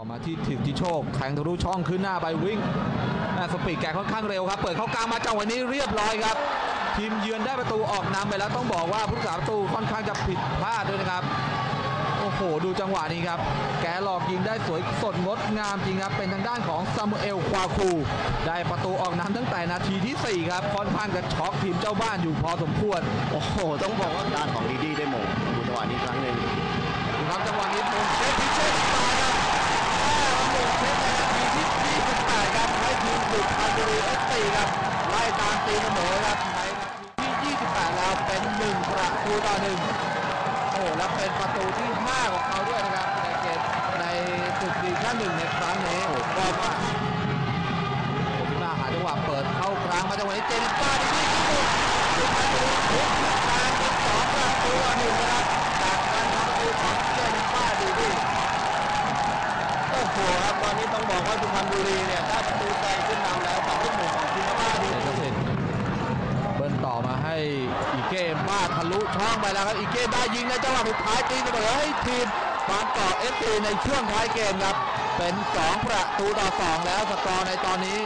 ออกมาที่ถิติโชคแทงทะลุช่องขึ้นหน้าไปวิ่งสปีดแกค่อนข้างเร็วครับ เปิดเข้ากลางมาจังหวะนี้เรียบร้อยครับ ทีมเยือนได้ประตูออกนำไปแล้วต้องบอกว่าผู้รักษาประตูค่อนข้างจะผิดพลาดด้วยนะครับ โอ้โห ดูจังหวะนี้ครับ แกหลอกยิงได้สวยสดงดงามจริงครับ เป็นทางด้านของซามูเอลควาคู ได้ประตูออกนำตั้งแต่นาทีที่ 4 ครับ ค่อนข้างจะช็อกทีมเจ้าบ้านอยู่พอสมควร โอ้โห ต้องบอกว่าด้านของดีดีจังหวะนี้ครั้งหนึ่ง ดูครับจังหวะนี้มงเซฟพิเชษตายครับแม่มงเซฟในนาทีที่ 28 ครับ ให้ทีมสุพรรณบุรีเอฟซีครับไล่ตามตีเสมอครับในนาทีที่ 28 แล้วเป็น1ประตูต่อ1โอ้แล้วเป็นประตูที่ 5 ของเขาด้วยนะครับในเกมในศึกดีชั่นหนึ่งในครั้งนี้โอ้ก็มาผมหน้าหาจังหวะเปิดเข้ากลางมาจังหวะนี้เจนิสป้าดีที่สุดสุพรรณบุรีทุกทางเป็นสองประตูต่อหนึ่งนะครับจากการทำประตูของเจนิสป้าดีที่โอ้โหครับตอนนี้ต้องบอกว่าสุพรรณบุรีเนี่ยได้ประตู อมาให้อีเก้มาทะลุช่องไปแล้วครับอีเก้ได้ยิงในจังหวะสุดท้ายตีเสมอให้ทีมบางกอกเอฟซีในช่วงท้ายเกมครับเป็น 2 ประตูต่อ 2 แล้วสกอร์ในตอนนี้